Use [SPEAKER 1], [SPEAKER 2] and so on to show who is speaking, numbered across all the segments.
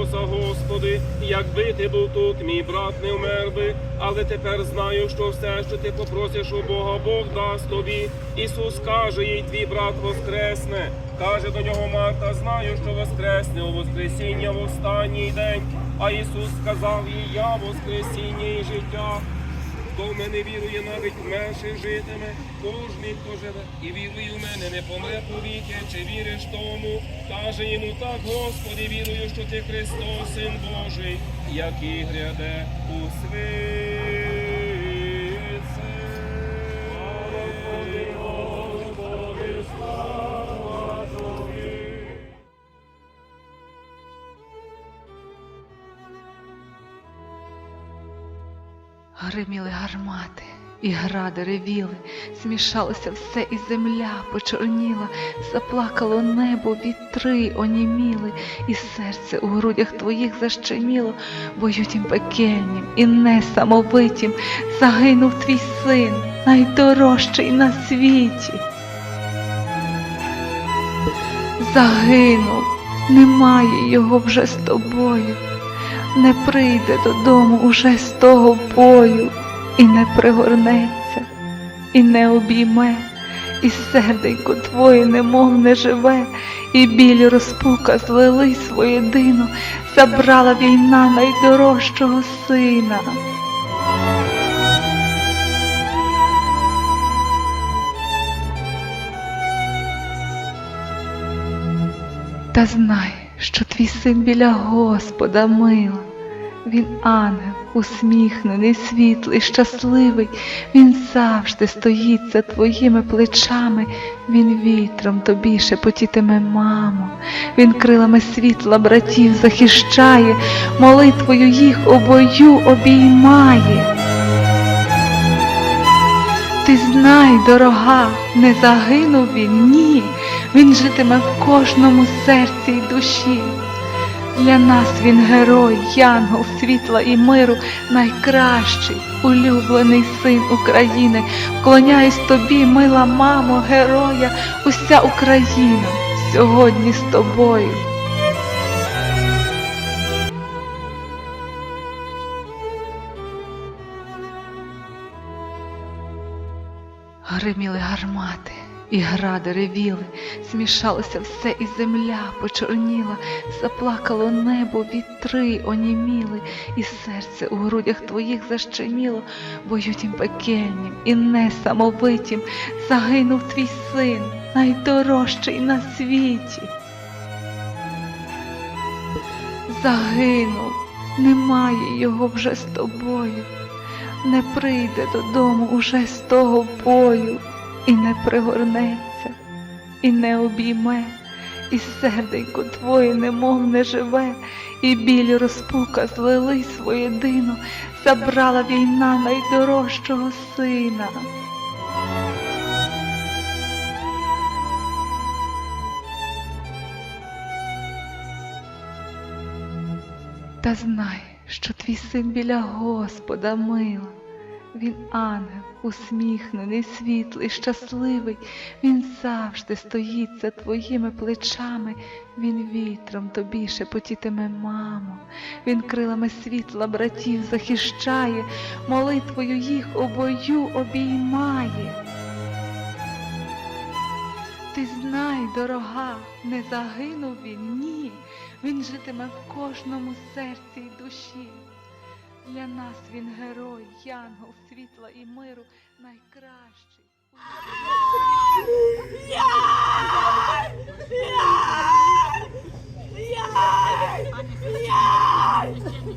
[SPEAKER 1] Господи, якби ти був тут, мій брат не вмер би, але тепер знаю, що все, що ти попросиш у Бога, Бог дасть тобі. Ісус каже їй, твій брат воскресне. Каже до нього Марта, знаю, що воскресне у Воскресіння в останній день. А Ісус сказав їй, я воскресіння і життя. Хто в мене вірує, навіть менше житиме, кожний, хто живе, і вірує в мене, не помре повіки, чи віриш тому? Каже йому так, Господи, вірую, що ти Христос, Син Божий, який гряде у свіце.
[SPEAKER 2] Гриміли гармати, і гради ревіли, смішалося все, і земля почорніла, заплакало небо, вітри оніміли, і серце у грудях твоїх защеміло, бою тім пекельнім і несамовитім загинув твій син, найдорожчий на світі. Загинув, немає його вже з тобою не прийде додому уже з того бою, і не пригорнеться, і не обійме, і серденько твоє немов не живе, і білі розпука злились воєдино, забрала війна найдорожчого сина. Та знай, що твій син біля Господа мила. Він ангел, усміхнений, світлий, щасливий, він завжди стоїть за твоїми плечами, він вітром тобі шепотітиме, мамо, він крилами світла братів захищає, молитвою їх обою обіймає. Ти знай, дорога, не загинув він, ні, він житиме в кожному серці й душі. Для нас він герой, янгол світла і миру, найкращий, улюблений син України. Вклоняюсь тобі, мила мамо, героя, уся Україна сьогодні з тобою. Гриміли гармати, і гради ревіли, смішалося все, і земля почорніла, заплакало небо, вітри оніміли, і серце у грудях твоїх защеміло, бою тім пекельнім і несамовитім загинув твій син, найдорожчий на світі. Загинув, немає його вже з тобою не прийде додому уже з того бою, і не пригорнеться, і не обійме, і серденько твоє немов не живе, і білі розпука злились воєдино, забрала війна найдорожчого сина. Та знай, що твій син біля Господа мила. Він ангел, усміхнений, світлий, щасливий, він завжди стоїть за твоїми плечами, він вітром тобі шепотітиме, мамо, він крилами світла братів захищає, молитвою їх обою обіймає. Ти знай, дорога, не загинув він, ні, він житиме в кожному серці й душі. Для нас він герой, янгол світла і миру, найкращий.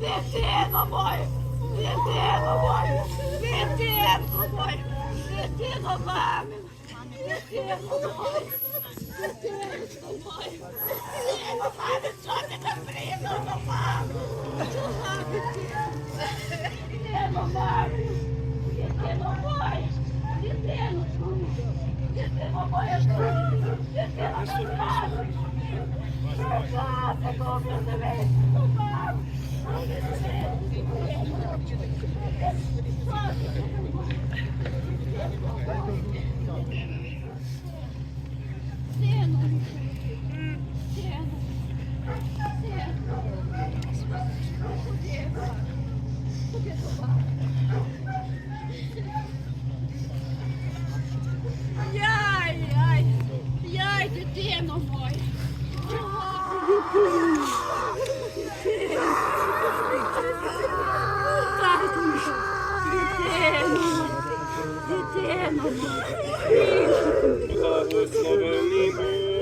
[SPEAKER 3] Дитино моє! Дитино моє! Дитинко моє! Дитино мамин! Дитино моє! Дитинко моє! Дитино мамин! Що ти так приїхав до мами? Чого ти Yeah. Яй, яй, яй, дитино моя. Татуша, дитино, дитино моя. Радость, слава небо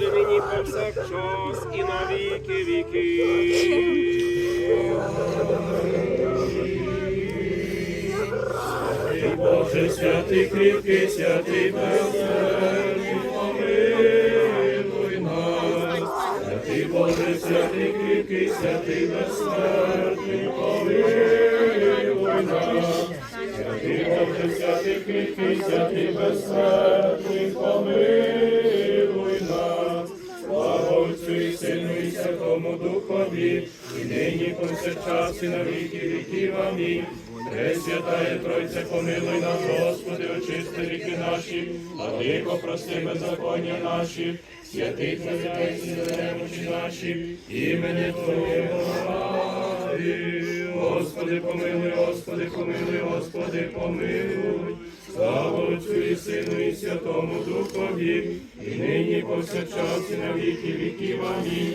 [SPEAKER 3] сину, сину,
[SPEAKER 1] повсякчас і на віки віків.
[SPEAKER 4] Боже, святий, кріпкий, святий, безсмертний, помилуй нас. Святий Боже, святий, кріпкий, святий, безсмертний, помилуй нас. Святий Боже, святий, кріпкий, святий, безсмертний, помилуй Духові, і нині повсякчас і на віки віків. Амінь. Пресвятає Тройце, помилуй нас, Господи, очисти ріки наші, владико, прости беззаконня наші, святий Твоя і немочі наші, імені Твоєго раді. Господи, помилуй, Господи, помилуй, Господи, помилуй. Слава Отцю і Сину і Святому Духові, і нині повсякчас і на віки віків. Амінь.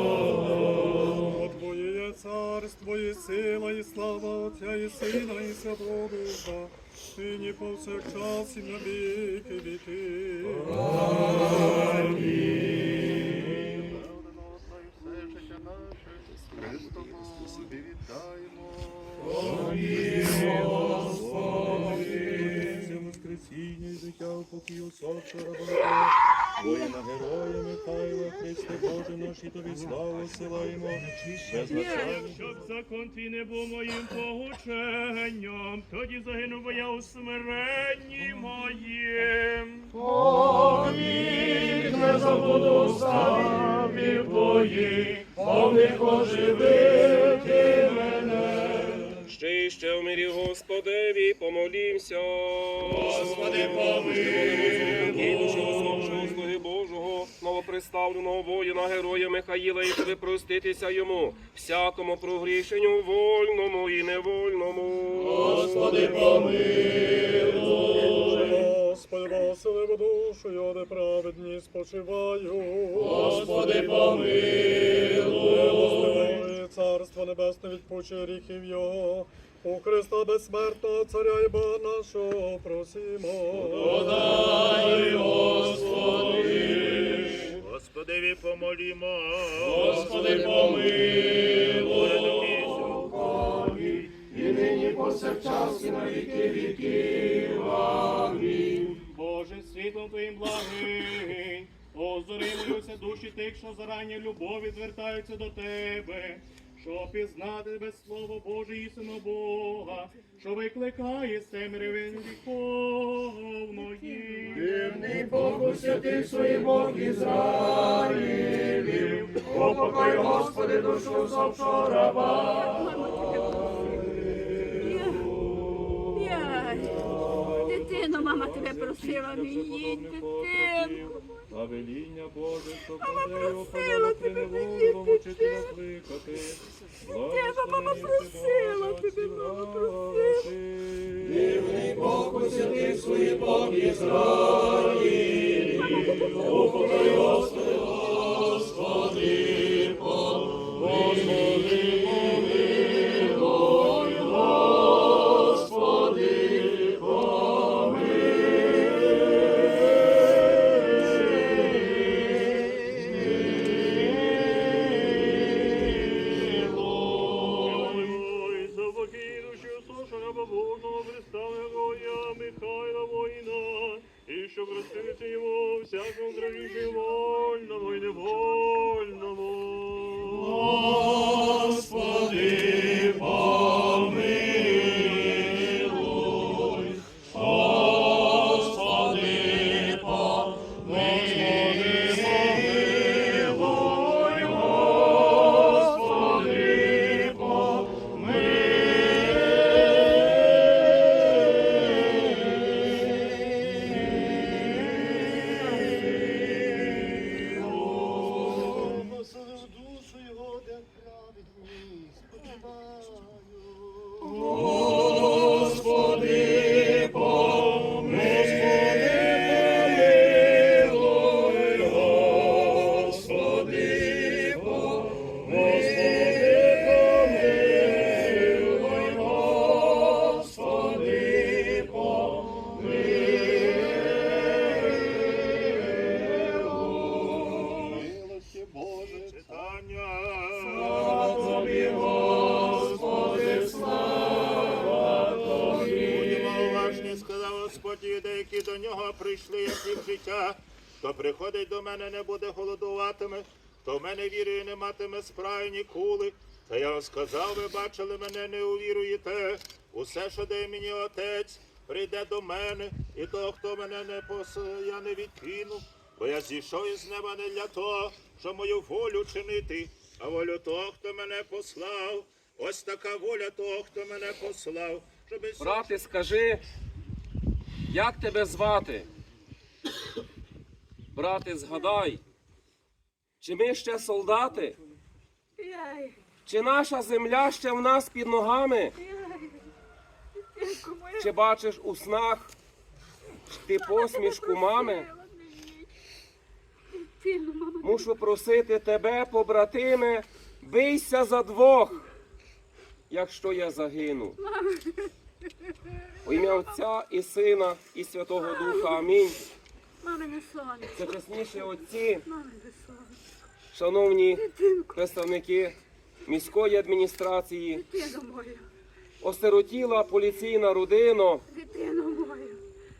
[SPEAKER 5] Царство, і сила, і слава Отця, і Сина, і Святого Духа, нині повсякчас і на віки віки. Все життя наше, Христом тобі віддаємо. Це воскресіння і життя у покій усопшого раба Воїна героя Михайла, Христе Боже наш, і тобі славу силаємо. Без начальника.
[SPEAKER 4] Щоб закон твій не був моїм погученням, тоді загинув би я у смиренні моїм. Повік не забуду ставів твоїх, повних оживити мене.
[SPEAKER 1] І ще в мирі Господеві помолімся.
[SPEAKER 4] Господи, помилуй.
[SPEAKER 1] Слуги Божого, новоприставленого воїна, героя Михаїла, і тебе проститися йому, всякому прогрішенню вольному і невольному.
[SPEAKER 4] Господи, помилуй.
[SPEAKER 5] Душу, його неправедні спочиваю.
[SPEAKER 4] Господи, помилуй.
[SPEAKER 5] Царство Небесне відпуче гріхів його. У Христа безсмертного царя і Бога нашого просимо.
[SPEAKER 4] Подай, Господи.
[SPEAKER 5] Господеві помолімо.
[SPEAKER 4] Господи, помилуй. І нині повсякчас і на віки віків. Амінь. Світлом Твоїм благий, озоримуються душі тих, що зарані любові звертаються до Тебе, щоб пізнати Тебе Слово Боже істину Бога, що викликає з темряви віковної. Дивний Бог у святих своїх Бог Ізраїлів, Упокой, Господи, душу усопшого раба.
[SPEAKER 3] Мама тебе просила, не їдь, дитинку.
[SPEAKER 5] А веління Боже, що
[SPEAKER 3] Мама просила тебе,
[SPEAKER 5] не
[SPEAKER 3] їдь, дитинку.
[SPEAKER 5] нас
[SPEAKER 3] мама просила, тебе, мама просила.
[SPEAKER 4] Дивний Бог у святих своїх Бог Ізраїлі. Упокой,
[SPEAKER 6] Хто приходить до мене, не буде голодуватиме, хто в мене вірує, не матиме справи ніколи. Та я вам сказав, ви бачили мене, не увіруєте. Усе, що дає мені отець, прийде до мене, і того, хто мене не пос... я не відкину. Бо я зійшов із неба не для того, щоб мою волю чинити, а волю того, хто мене послав. Ось така воля того, хто мене послав. Щоб
[SPEAKER 1] Брате, скажи, як тебе звати? Брате, згадай, чи ми ще солдати? Чи наша земля ще в нас під ногами? Чи бачиш у снах ти посмішку мами? Мушу просити тебе, побратиме, бийся за двох, якщо я загину. У ім'я Отця і Сина, і Святого Духа. Амінь.
[SPEAKER 3] Мамине сонце,
[SPEAKER 1] Це чесніші отці,
[SPEAKER 3] мамине сонце.
[SPEAKER 1] шановні
[SPEAKER 3] Дитинко,
[SPEAKER 1] представники міської адміністрації,
[SPEAKER 3] дитино моя,
[SPEAKER 1] осиротіла поліційна родина,
[SPEAKER 3] дитино моя.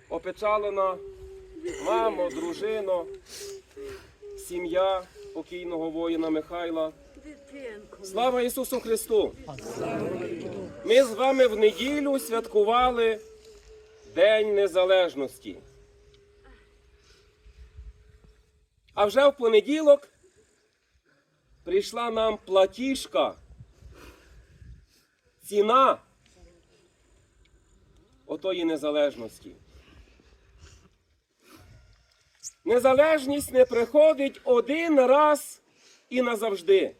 [SPEAKER 1] опечалена мамо, дружино, сім'я покійного воїна Михайла.
[SPEAKER 3] Дитинко,
[SPEAKER 1] Слава Ісусу Христу! Ми з вами в неділю святкували День Незалежності. А вже в понеділок прийшла нам платіжка, ціна отої незалежності. Незалежність не приходить один раз і назавжди.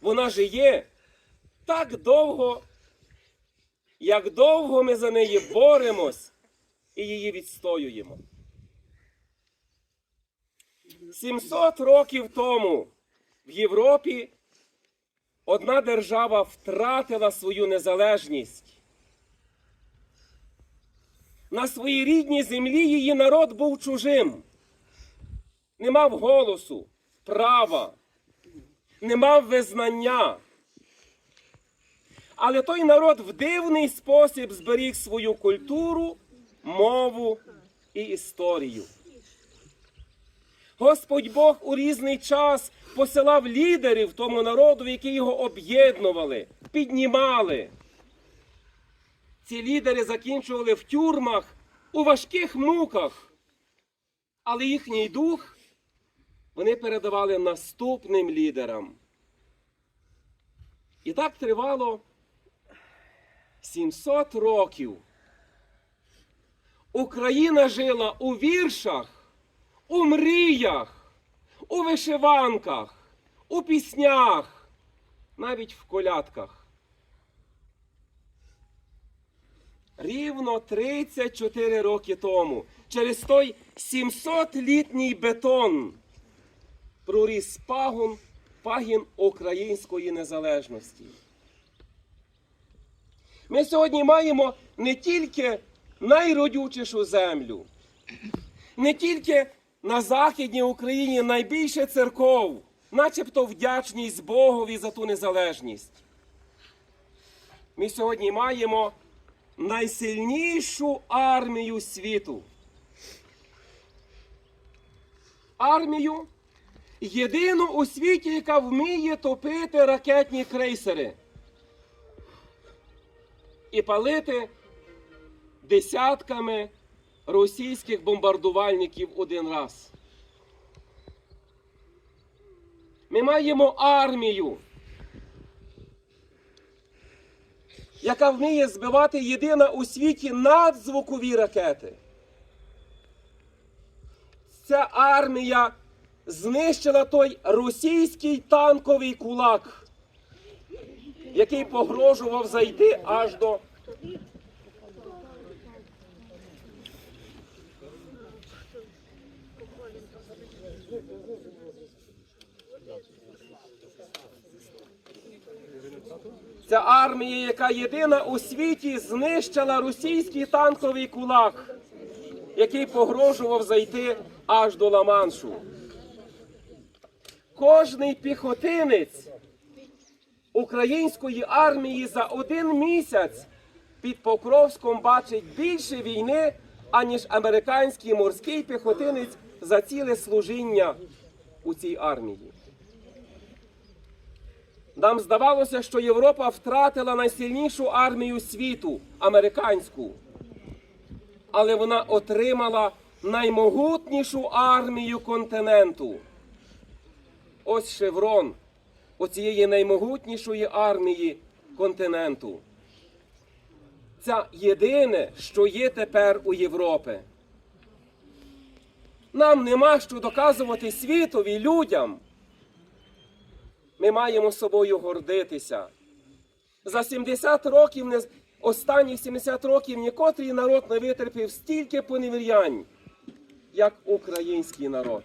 [SPEAKER 1] Вона жиє так довго, як довго ми за неї боремось і її відстоюємо. 700 років тому в Європі одна держава втратила свою незалежність. На своїй рідній землі її народ був чужим, не мав голосу, права, не мав визнання. Але той народ в дивний спосіб зберіг свою культуру, мову і історію. Господь Бог у різний час посилав лідерів тому народу, які його об'єднували, піднімали. Ці лідери закінчували в тюрмах у важких муках, але їхній дух вони передавали наступним лідерам. І так тривало 700 років. Україна жила у віршах, у мріях, у вишиванках, у піснях, навіть в колядках. Рівно 34 роки тому, через той 700-літній бетон, проріс пагон, пагін української незалежності. Ми сьогодні маємо не тільки найродючішу землю, не тільки на Західній Україні найбільше церков, начебто вдячність Богові за ту незалежність. Ми сьогодні маємо найсильнішу армію світу. Армію, єдину у світі, яка вміє топити ракетні крейсери і палити десятками російських бомбардувальників один раз. Ми маємо армію, яка вміє збивати єдина у світі надзвукові ракети. Ця армія знищила той російський танковий кулак. який погрожував зайти аж до Ця армія, яка єдина у світі знищила російський танковий кулак, який погрожував зайти аж до Ла-Маншу. Кожний піхотинець української армії за один місяць під Покровськом бачить більше війни, аніж американський морський піхотинець за ціле служіння у цій армії. Нам здавалося, що Європа втратила найсильнішу армію світу американську. Але вона отримала наймогутнішу армію континенту. Ось шеврон оцієї наймогутнішої армії континенту. Це єдине, що є тепер у Європі. Нам нема що доказувати світові людям. Ми маємо собою гордитися. За 70 років, не, з- останні 70 років нікотрий народ не витерпів стільки поневірянь, як український народ.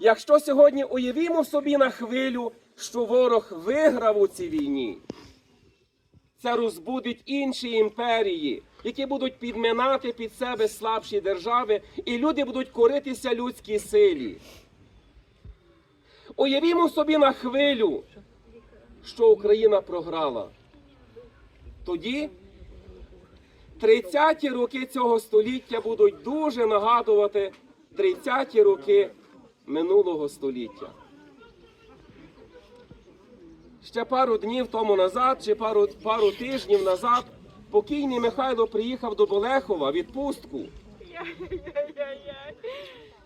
[SPEAKER 1] Якщо сьогодні уявімо собі на хвилю, що ворог виграв у цій війні, це розбудить інші імперії, які будуть підминати під себе слабші держави, і люди будуть коритися людській силі. Уявімо собі на хвилю, що Україна програла. Тоді 30-ті роки цього століття будуть дуже нагадувати 30-ті роки минулого століття. Ще пару днів тому назад, чи пару, пару тижнів назад, покійний Михайло приїхав до Болехова відпустку.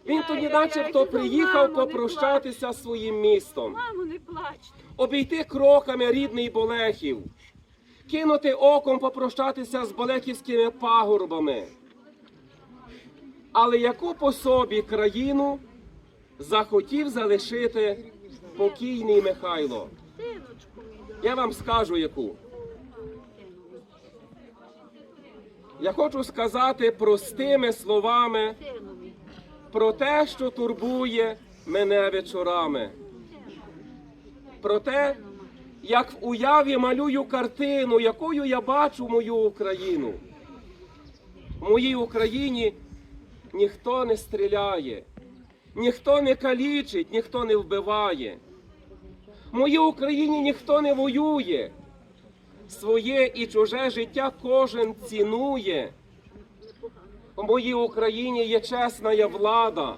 [SPEAKER 1] Він тоді начебто приїхав попрощатися своїм містом, обійти кроками рідний Болехів, кинути оком попрощатися з болехівськими пагорбами. Але яку по собі країну захотів залишити покійний Михайло? Я вам скажу яку. Я хочу сказати простими словами. Про те, що турбує мене вечорами. Про те, як в уяві малюю картину, якою я бачу мою Україну. В моїй Україні ніхто не стріляє, ніхто не калічить, ніхто не вбиває. В моїй Україні ніхто не воює. Своє і чуже життя кожен цінує. У моїй Україні є чесна влада.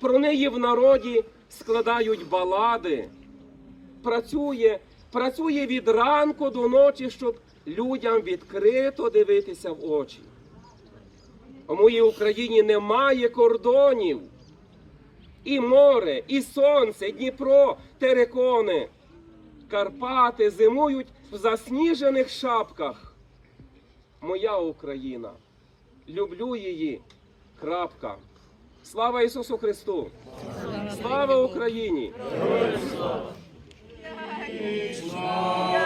[SPEAKER 1] Про неї в народі складають балади. Працює, працює від ранку до ночі, щоб людям відкрито дивитися в очі. У моїй Україні немає кордонів. І море, і сонце, Дніпро, терекони. Карпати зимують в засніжених шапках. Моя Україна. Люблю її. Крапка. Слава Ісусу Христу! Слава Україні!
[SPEAKER 3] Сину